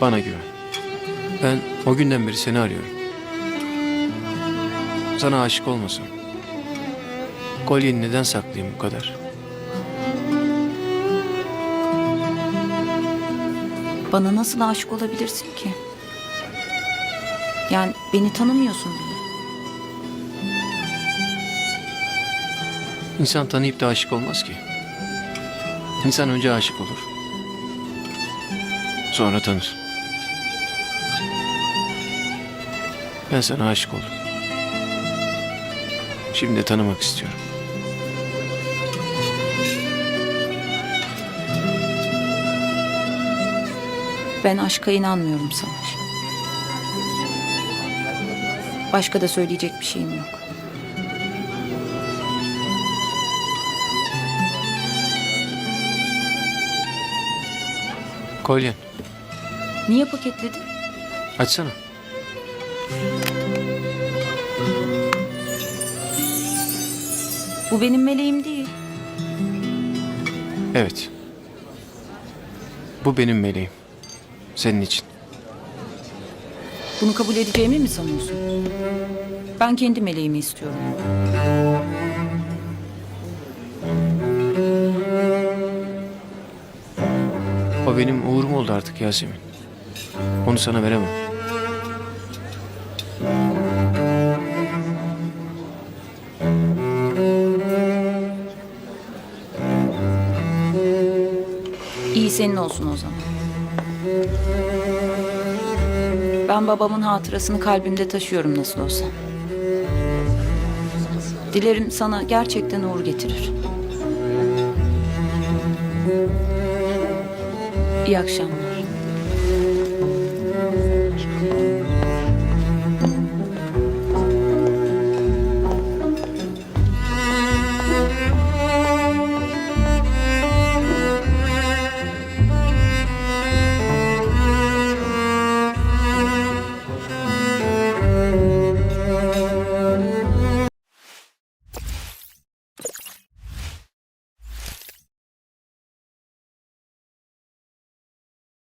Bana güven. Ben o günden beri seni arıyorum. Sana aşık olmasam. Kolyeni neden saklayayım bu kadar? Bana nasıl aşık olabilirsin ki? Yani beni tanımıyorsun bile. İnsan tanıyıp da aşık olmaz ki. İnsan önce aşık olur. Sonra tanır. Ben sana aşık oldum. Şimdi tanımak istiyorum. Ben aşka inanmıyorum Savaş. Başka da söyleyecek bir şeyim yok. Kolyen, Niye paketledin? açsana. Bu benim meleğim değil. Evet. Bu benim meleğim. Senin için. Bunu kabul edeceğimi mi sanıyorsun? Ben kendi meleğimi istiyorum. O benim uğurum oldu artık Yasemin. Onu sana veremem. İyi senin olsun o zaman. Ben babamın hatırasını kalbimde taşıyorum nasıl olsa. Dilerim sana gerçekten uğur getirir. İyi akşamlar.